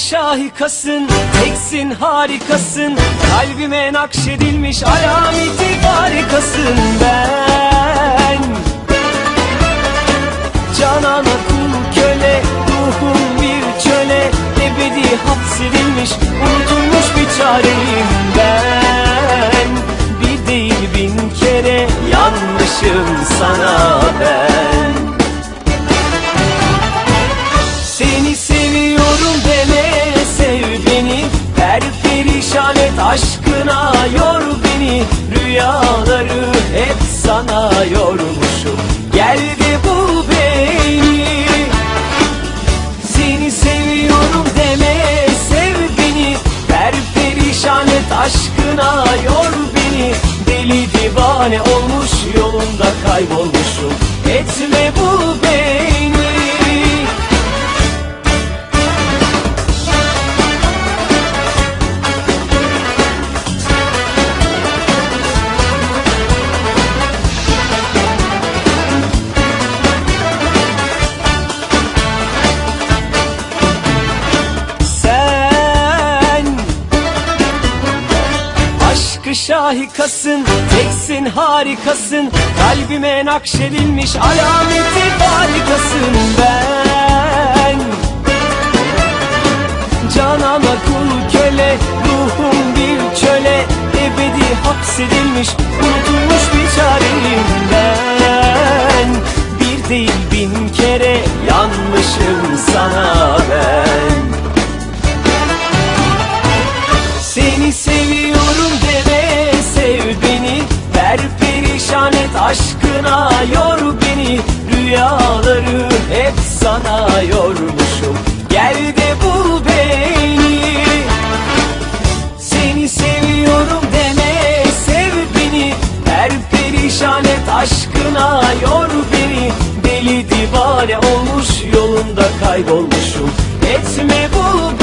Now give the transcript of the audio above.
şahikasın Teksin harikasın. Kalbime nakşedilmiş alameti farikasın ben. Canana kul köle Ruhum bir çöle. Ebedi hapsedilmiş Unutulmuş bir çareyim ben. Bir değil bin kere Yanmışım sana aşkına yor beni Rüyaları hep sana yormuşum. Gel de bul beni. Seni seviyorum deme sev beni. Ver perişan et aşkına yor beni. Deli divane olmuş yolunda kaybolmuşum. Etme bul beni şahikasın Teksin harikasın. Kalbime nakşedilmiş Alameti farikasın ben. Canana kul köle Ruhum bir çöle. Ebedi hapsedilmiş Unutulmuş aşkına yor beni Deli divane olmuş yolunda kaybolmuşum. Etme bul